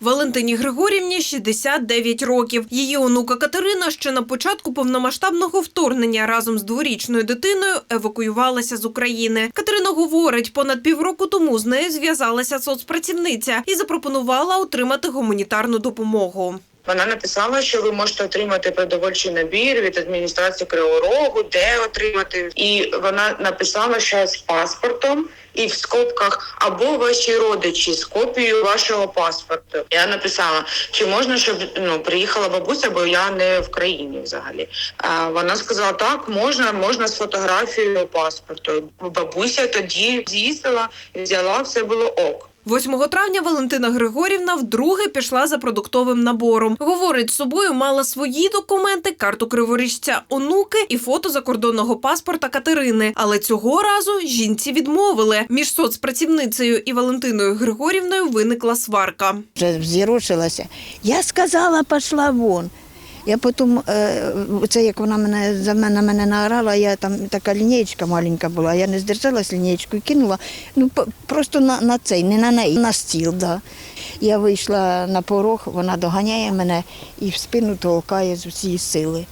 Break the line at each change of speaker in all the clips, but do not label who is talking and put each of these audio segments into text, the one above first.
Валентині Григорівні 69 років. Її онука Катерина ще на початку повномасштабного вторгнення разом з дворічною дитиною евакуювалася з України. Катерина говорить, понад півроку тому з нею зв'язалася соцпрацівниця і запропонувала отримати гуманітарну допомогу.
Вона написала, що ви можете отримати продовольчий набір від адміністрації Кривого Рогу, де отримати. І вона написала, що з паспортом і в скобках або ваші родичі з копією вашого паспорту. Я написала, чи можна, щоб ну приїхала бабуся, бо я не в країні взагалі. А вона сказала, так, можна, можна з фотографією паспорту. Бабуся тоді з'їздила, взяла, все було ок.
8 травня Валентина Григорівна вдруге пішла за продуктовим набором. Говорить, з собою мала свої документи, карту криворіжця онуки і фото закордонного паспорта Катерини. Але цього разу жінці відмовили. Між соцпрацівницею і Валентиною Григорівною виникла сварка.
вже вз'єрошилася. Я сказала, пішла вон. Я потім, е, це як вона мене за мене мене наорала, я там така лінієчка маленька була, я не здержалась лінієчку і кинула. Ну просто на, на цей, не на неї, на стіл. Да. Я вийшла на порог, вона доганяє мене і в спину толкає з усієї сили.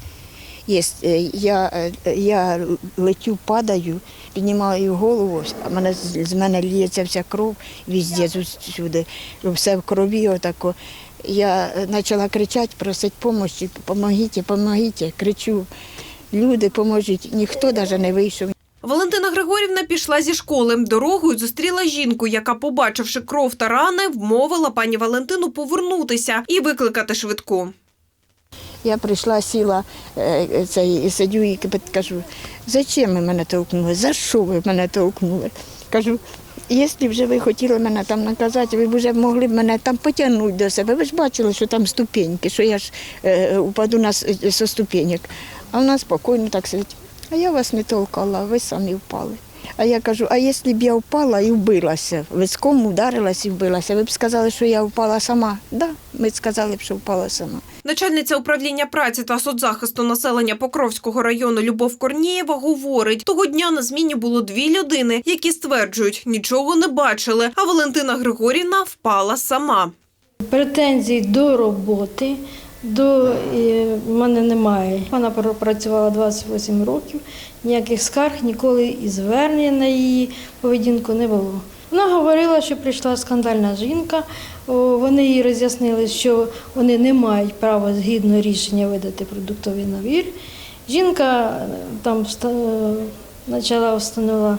Є, е, я, е, я летю, падаю, піднімаю голову, а мене, з мене ліється вся кров, везде, всюди, все в крові отако. Я е, почала кричати, просити допомоги, помогіть, помогіть, кричу. Люди, поможіть. Ніхто навіть не вийшов.
Валентина Григорівна пішла зі школи. Дорогою зустріла жінку, яка, побачивши кров та рани, вмовила пані Валентину повернутися і викликати швидку.
Я прийшла, сіла е, цей, сидю і кажу, зачем ви мене толкнули? За що ви мене толкнули? Кажу, якщо вже ви хотіли мене там наказати, ви б вже могли мене там потягнути до себе. Ви ж бачили, що там ступеньки, що я ж е, упаду на, со ступеньок. А вона спокійно так сидить. А я вас не толкала, ви самі впали. А я кажу, а якщо б я впала і вбилася, виском ударилась і вбилася, ви б сказали, що я впала сама? Так, да, ми сказали б, що впала сама.
Начальниця управління праці та соцзахисту населення Покровського району Любов Корнієва говорить, того дня на зміні було дві людини, які стверджують, нічого не бачили, а Валентина Григорівна впала сама.
Претензій до роботи до е, в мене немає. Вона пропрацювала 28 років, ніяких скарг ніколи і звернення на її поведінку не було. Вона говорила, що прийшла скандальна жінка. Вони їй роз'яснили, що вони не мають права згідно рішення видати продуктовий набір. Жінка е, там вста- почала встановила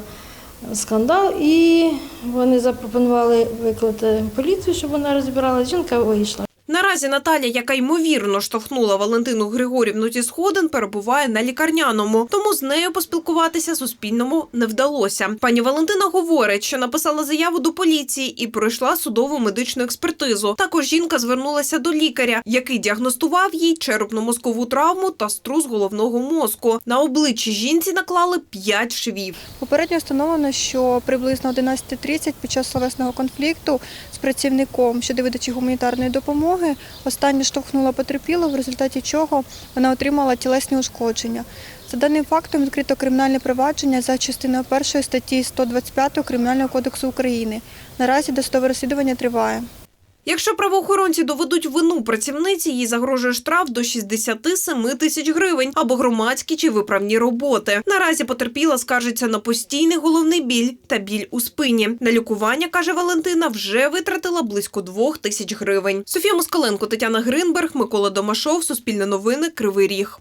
скандал, і вони запропонували викликати поліцію, щоб вона розбирала. Жінка вийшла.
Наразі Наталя, яка ймовірно штовхнула Валентину Григорівну зі сходин, перебуває на лікарняному, тому з нею поспілкуватися Суспільному не вдалося. Пані Валентина говорить, що написала заяву до поліції і пройшла судову медичну експертизу. Також жінка звернулася до лікаря, який діагностував їй черепно-мозкову травму та струс головного мозку. На обличчі жінці наклали 5 швів.
Попередньо встановлено, що приблизно 11.30 під час словесного конфлікту з працівником щодо видачі гуманітарної допомоги остання штовхнула потерпіло, в результаті чого вона отримала тілесні ушкодження. За даним фактом відкрито кримінальне провадження за частиною першої статті 125 Кримінального кодексу України. Наразі досудове розслідування триває.
Якщо правоохоронці доведуть вину працівниці, їй загрожує штраф до 67 тисяч гривень або громадські чи виправні роботи. Наразі потерпіла скаржиться на постійний головний біль та біль у спині. На лікування, каже Валентина, вже витратила близько двох тисяч гривень. Софія Москаленко, Тетяна Гринберг, Микола Домашов, Суспільне новини, Кривий Ріг.